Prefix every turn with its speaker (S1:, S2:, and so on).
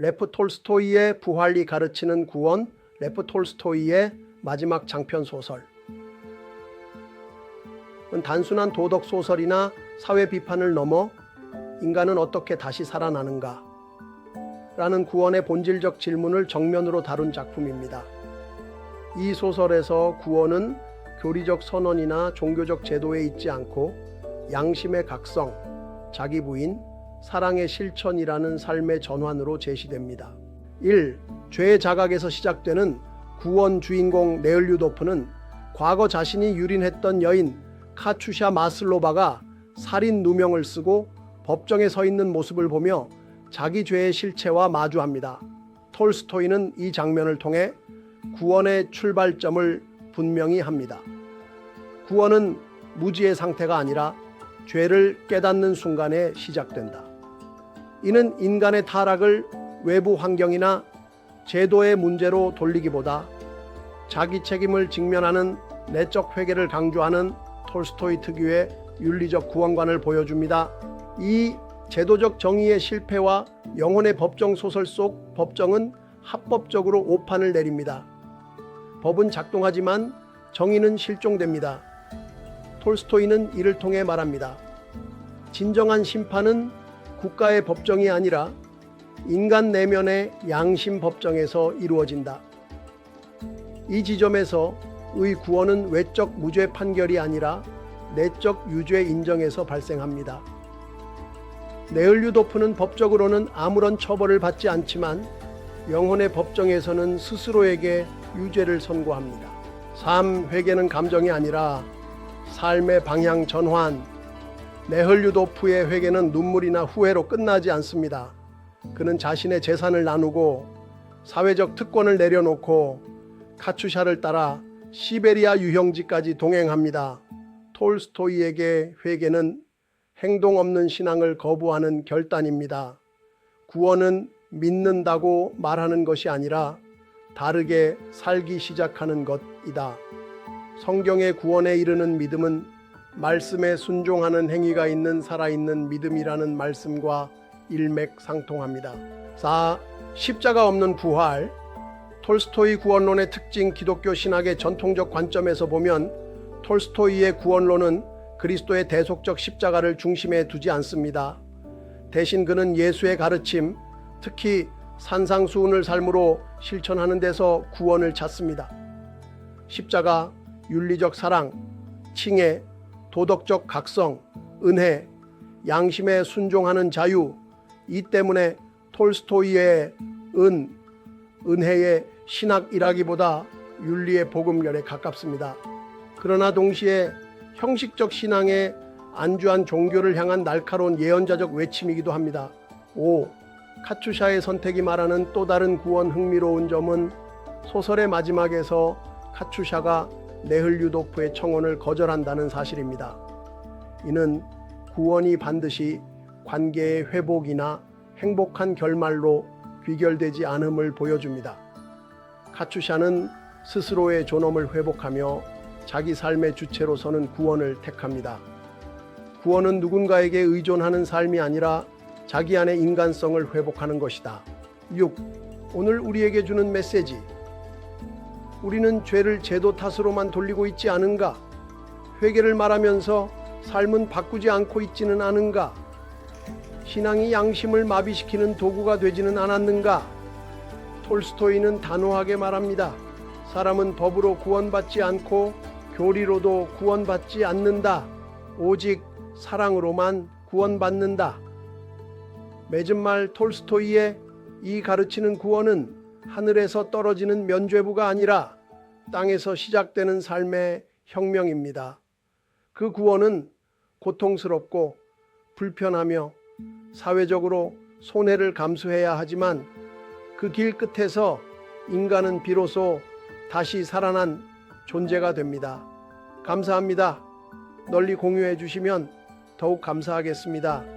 S1: 레프 톨스토이의 부활이 가르치는 구원, 레프 톨스토이의 마지막 장편 소설. 은 단순한 도덕 소설이나 사회 비판을 넘어 인간은 어떻게 다시 살아나는가? 라는 구원의 본질적 질문을 정면으로 다룬 작품입니다. 이 소설에서 구원은 교리적 선언이나 종교적 제도에 있지 않고 양심의 각성, 자기 부인, 사랑의 실천이라는 삶의 전환으로 제시됩니다. 1. 죄의 자각에서 시작되는 구원 주인공 네을류도프는 과거 자신이 유린했던 여인 카추샤 마슬로바가 살인 누명을 쓰고 법정에 서 있는 모습을 보며 자기 죄의 실체와 마주합니다. 톨스토이는 이 장면을 통해 구원의 출발점을 분명히 합니다. 구원은 무지의 상태가 아니라 죄를 깨닫는 순간에 시작된다. 이는 인간의 타락을 외부 환경이나 제도의 문제로 돌리기보다 자기 책임을 직면하는 내적 회개를 강조하는 톨스토이 특유의 윤리적 구원관을 보여줍니다. 이 제도적 정의의 실패와 영혼의 법정 소설 속 법정은 합법적으로 오판을 내립니다. 법은 작동하지만 정의는 실종됩니다. 톨스토이는 이를 통해 말합니다. 진정한 심판은 국가의 법정이 아니라 인간 내면의 양심 법정에서 이루어진다. 이 지점에서 의 구원은 외적 무죄 판결이 아니라 내적 유죄 인정에서 발생합니다. 네을류도프는 법적으로는 아무런 처벌을 받지 않지만 영혼의 법정에서는 스스로에게 유죄를 선고합니다. 삶 회개는 감정이 아니라 삶의 방향 전환. 네흘류도프의 회개는 눈물이나 후회로 끝나지 않습니다. 그는 자신의 재산을 나누고 사회적 특권을 내려놓고 카추샤를 따라 시베리아 유형지까지 동행합니다. 톨스토이에게 회개는 행동 없는 신앙을 거부하는 결단입니다. 구원은 믿는다고 말하는 것이 아니라 다르게 살기 시작하는 것이다. 성경의 구원에 이르는 믿음은 말씀에 순종하는 행위가 있는 살아있는 믿음이라는 말씀과 일맥상통합니다. 4. 십자가 없는 부활 톨스토이 구원론의 특징 기독교 신학의 전통적 관점에서 보면 톨스토이의 구원론은 그리스도의 대속적 십자가를 중심에 두지 않습니다. 대신 그는 예수의 가르침, 특히 산상수훈을 삶으로 실천하는 데서 구원을 찾습니다. 십자가, 윤리적 사랑, 칭해, 도덕적 각성, 은혜, 양심에 순종하는 자유, 이 때문에 톨스토이의 은, 은혜의 신학이라기보다 윤리의 복음결에 가깝습니다. 그러나 동시에 형식적 신앙에 안주한 종교를 향한 날카로운 예언자적 외침이기도 합니다. 5. 카추샤의 선택이 말하는 또 다른 구원 흥미로운 점은 소설의 마지막에서 카추샤가 네흘류도프의 청혼을 거절한다는 사실입니다. 이는 구원이 반드시 관계의 회복이나 행복한 결말로 귀결되지 않음을 보여줍니다. 카추샤는 스스로의 존엄을 회복하며 자기 삶의 주체로 서는 구원을 택합니다. 구원은 누군가에게 의존하는 삶이 아니라 자기 안의 인간성을 회복하는 것이다. 6. 오늘 우리에게 주는 메시지. 우리는 죄를 제도 탓으로만 돌리고 있지 않은가? 회개를 말하면서 삶은 바꾸지 않고 있지는 않은가? 신앙이 양심을 마비시키는 도구가 되지는 않았는가? 톨스토이는 단호하게 말합니다. 사람은 법으로 구원받지 않고 교리로도 구원받지 않는다. 오직 사랑으로만 구원받는다. 맺은 말 톨스토이의 이 가르치는 구원은 하늘에서 떨어지는 면죄부가 아니라 땅에서 시작되는 삶의 혁명입니다. 그 구원은 고통스럽고 불편하며 사회적으로 손해를 감수해야 하지만 그 길 끝에서 인간은 비로소 다시 살아난 존재가 됩니다. 감사합니다. 널리 공유해 주시면 더욱 감사하겠습니다.